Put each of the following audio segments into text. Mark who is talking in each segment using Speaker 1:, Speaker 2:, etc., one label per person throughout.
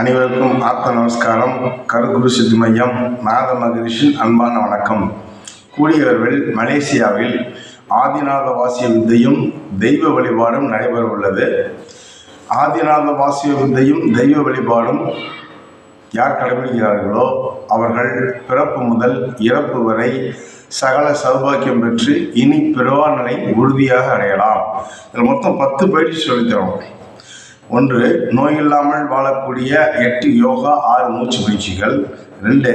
Speaker 1: அனைவருக்கும் ஆத்ம நமஸ்காரம் கருக்குரு சித்து மையம் நாத மகரிஷின் அன்பான வணக்கம். கூடியவர்கள் மலேசியாவில் ஆதிநாத வாசிய வித்தையும் தெய்வ வழிபாடும் நடைபெற உள்ளது. ஆதிநாத வாசிய வித்தையும் தெய்வ வழிபாடும் யார் கடைபிடிக்கிறார்களோ அவர்கள் பிறப்பு முதல் இறப்பு வரை சகல சௌபாக்கியம் பெற்று இனி பிறவாநிலை உறுதியாக அடையலாம். இதில் மொத்தம் பத்து பயிற்சி சொல்லித்தரோம். ஒன்று நோய் இல்லாமல் வாழக்கூடிய எட்டு யோகா ஆறு மூச்சு பயிற்சிகள். ரெண்டு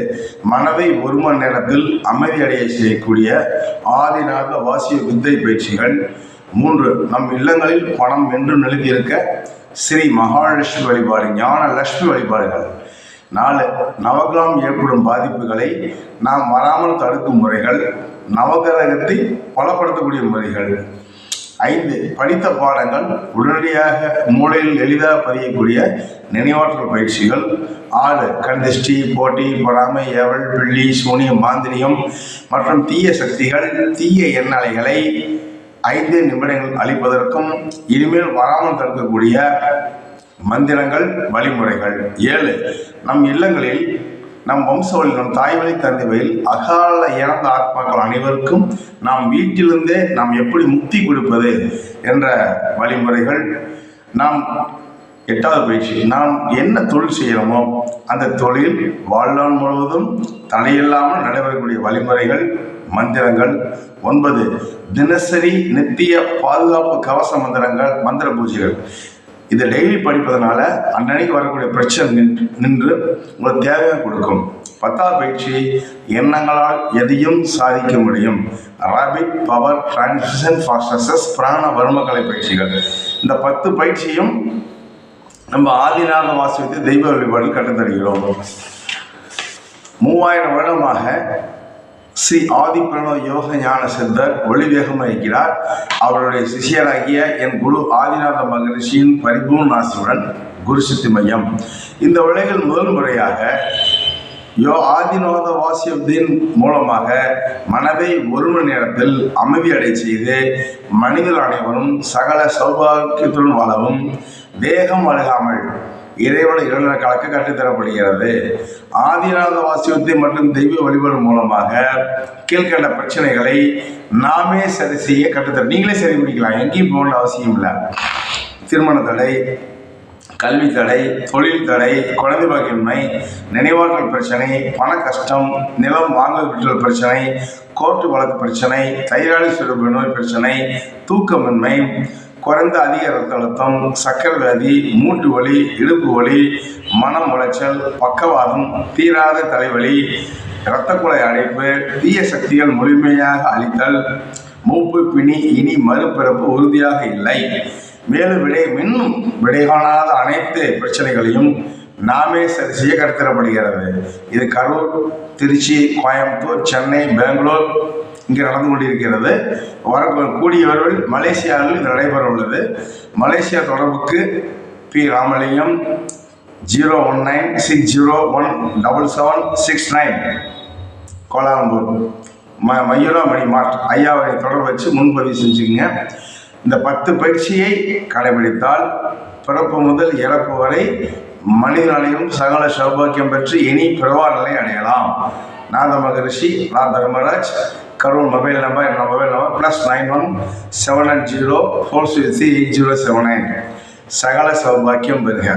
Speaker 1: மனதை ஒரு மணி நேரத்தில் அமைதி அடைய செய்யக்கூடிய ஆதிநாத வாசிய வித்தை பயிற்சிகள். மூன்று நம் இல்லங்களில் பணம் என்று நிலைத்திருக்க ஸ்ரீ மகாலட்சுமி வழிபாடு ஞான லட்சுமி வழிபாடுகள். நாலு நவகிரகம் ஏற்படும் பாதிப்புகளை நாம் வராமல் தடுக்கும் முறைகள் நவகிரகத்தை பலப்படுத்தக்கூடிய முறைகள். ஐந்து படித்த பாடங்கள் உடனடியாக மூளையில் எளிதாக பதியக்கூடிய நினைவாற்றல் பயிற்சிகள். ஆறு கண்திஷ்டி போட்டி பொறாமை எவள் பிள்ளி சூனியம் மாந்திரியம் மற்றும் தீய சக்திகள் தீய எண்ணலைகளை ஐந்து நிமிடங்கள் அளிப்பதற்கும் இனிமேல் வராமல் தடுக்கக்கூடிய மந்திரங்கள் வழிமுறைகள். ஏழு நம் இல்லங்களில் நம் வம்சவழி நம் தாய்வழி தந்தைவழியில் அகால இறந்த ஆத்மாக்கள் அனைவருக்கும் நாம் வீட்டிலிருந்தே நாம் எப்படி முக்தி கொடுப்பது என்ற வழிமுறைகள் நாம் எட்டாவது பயிற்சி நாம் என்ன தொழில் செய்கிறோமோ அந்த தொழில் வாழ்நாள் முழுவதும் தடையில்லாமல் நடைபெறக்கூடிய வழிமுறைகள் மந்திரங்கள். ஒன்பது தினசரி நித்திய பாதுகாப்பு கவச மந்திரங்கள் மந்திர பூஜைகள். இதை டெய்லி படிப்பதனால அன்னன்னைக்கு வரக்கூடிய பிரச்சனை நின்- நின்று உங்களுக்கு தேவையாக கொடுக்கும். பத்தாவது பயிற்சி எண்ணங்களால் எதையும் சாதிக்க முடியும். ராபிட் பவர் டிரான்சிஷன் ஃபாஸ்டஸஸ் பிராண வர்மக்கலை பயிற்சிகள். இந்த பத்து பயிற்சியும் நம்ம ஆதிநாத வாசித்து தெய்வ வழிபாடு கட்டுத்தருகிறோம் மூவாயிரம் வருடமாக ஸ்ரீ ஆதிப்பிரணவ யோக ஞான சித்தர் ஒளிவேகம் இருக்கிறார் அவருடைய சிஷியராகிய என் குரு ஆதிநாத மகரிஷியின் பரிபூர்ண ஆசியுடன் குரு சித்தி மையம். இந்த உலகில் முதல் முறையாக யோ ஆதிநாத வாசியத்தின் மூலமாக மனதை ஒரு மணி நேரத்தில் அமைதி அடை செய்து மனிதர் அனைவரும் சகல சௌபாகியத்துடன் வாழவும் தேகம் அழுகாமல் இறைவனை இரண்டு கலக்க கற்றுத்தரப்படுகிறது ஆதிநாத வாசியத்தை மற்றும் தெய்வ வழிபாடு மூலமாக கீழ்கண்ட பிரச்சனைகளை நாமே சரி செய்ய கற்றுத்தர நீங்களே சரி பண்ணிக்கலாம். எங்கேயும் போக அவசியம் இல்லை. திருமண தடை கல்வி தடை தொழில் தடை குழந்தை பாக்கின்மை நினைவாற்றல் பிரச்சனை பண கஷ்டம் நிலம் வாங்க விட்டல் பிரச்சனை கோர்ட்டு வழக்கு பிரச்சனை தைராய்டு சுரப்பு நோய் பிரச்சனை தூக்கமின்மை குறைந்த அதிக ரத்த அழுத்தம் சக்கரை வியாதி மூட்டு வலி இடுப்பு வலி மனம் உளைச்சல் பக்கவாதம் தீராத தலைவலி இரத்த குழாய் அடைப்பு தீய சக்திகள் முழுமையாக அழித்தல் மூப்பு பிணி இனி மறுபிறப்பு உறுதியாக இல்லை. மேலும் விடை இன்னும் விடைகாணாத அனைத்து பிரச்சனைகளையும் நாமே சரி செய்ய கருத்தரப்படுகிறது. இது கரூர் திருச்சி கோயம்புத்தூர் சென்னை பெங்களூர் இங்கே நடந்து கொண்டிருக்கிறது. வர கூடியவர்கள் மலேசியாவில் இது நடைபெற உள்ளது. மலேசியா தொடர்புக்கு P Ramalingam zero one nine six zero one double seven six nine. Kuala Lumpur. ம மயூராமணி மார்ட் ஐயாவை தொடர்பு வச்சு முன்பதிவு செஞ்சுக்கோங்க. இந்த பத்து பயிற்சியை கடைபிடித்தால் பிறப்பு முதல் இறப்பு வரை மனித சகல சௌபாக்கியம் பெற்று இனி பிறவா நிலை அடையலாம். நாத மகரிஷி நான் தர்மராஜ் கரூர் மொபைல் நம்பர் என்னோட mobile number plus nine one seven nine zero four six eight zero seven nine சகல சௌபாக்கியம் பெறுக